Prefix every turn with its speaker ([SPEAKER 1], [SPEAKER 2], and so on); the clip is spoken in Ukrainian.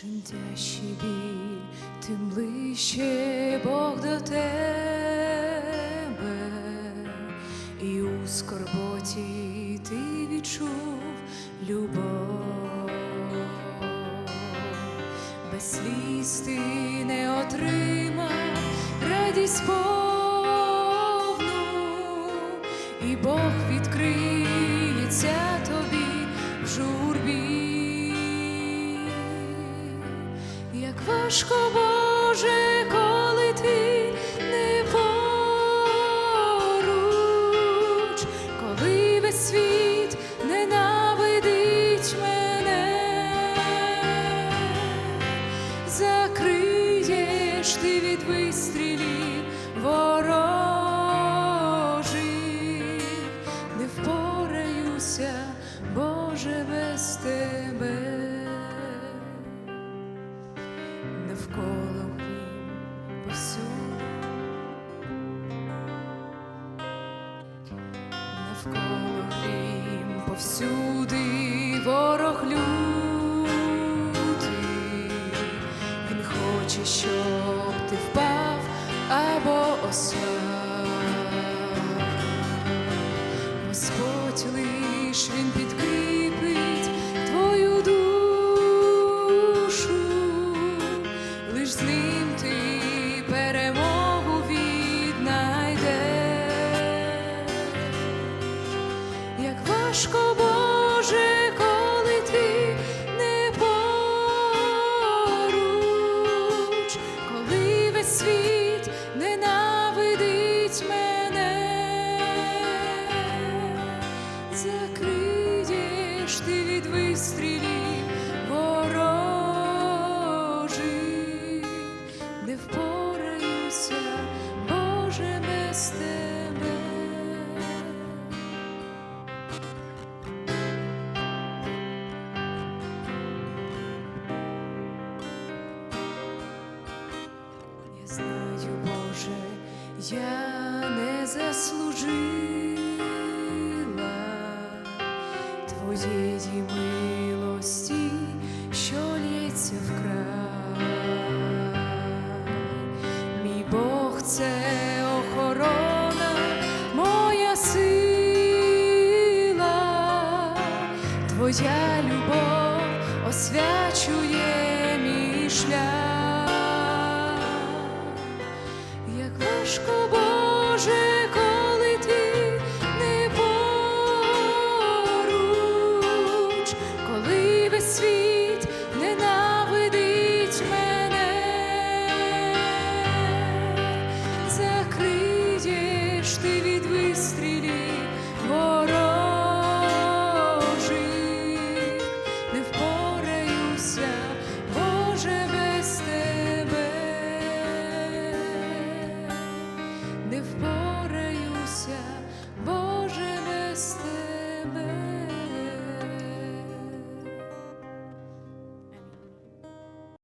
[SPEAKER 1] Чим тяжчий біль, тим ближче Бог до тебе, і у скорботі ти відчув любов, без сліз ти не отримав радість повну, і Бог відкриється тобі в журбі. Як важко, Боже, коли ти не поруч, коли весь світ ненавидить мене, закриєш ти від вистрілів ворожих, не впораюся, Боже, без тебе навколо грім повсюди, навколо грім повсюди ворог лютий, він хоче, щоб ти впав або ослаб. Господь лиш він підкріпить перемогу віднайде, Як важко, Боже, знаю, Боже, я не заслужила Твоєї милості, що лється вкрай. Мій Бог це охорона, моя сила, Твоя любов освячує bird.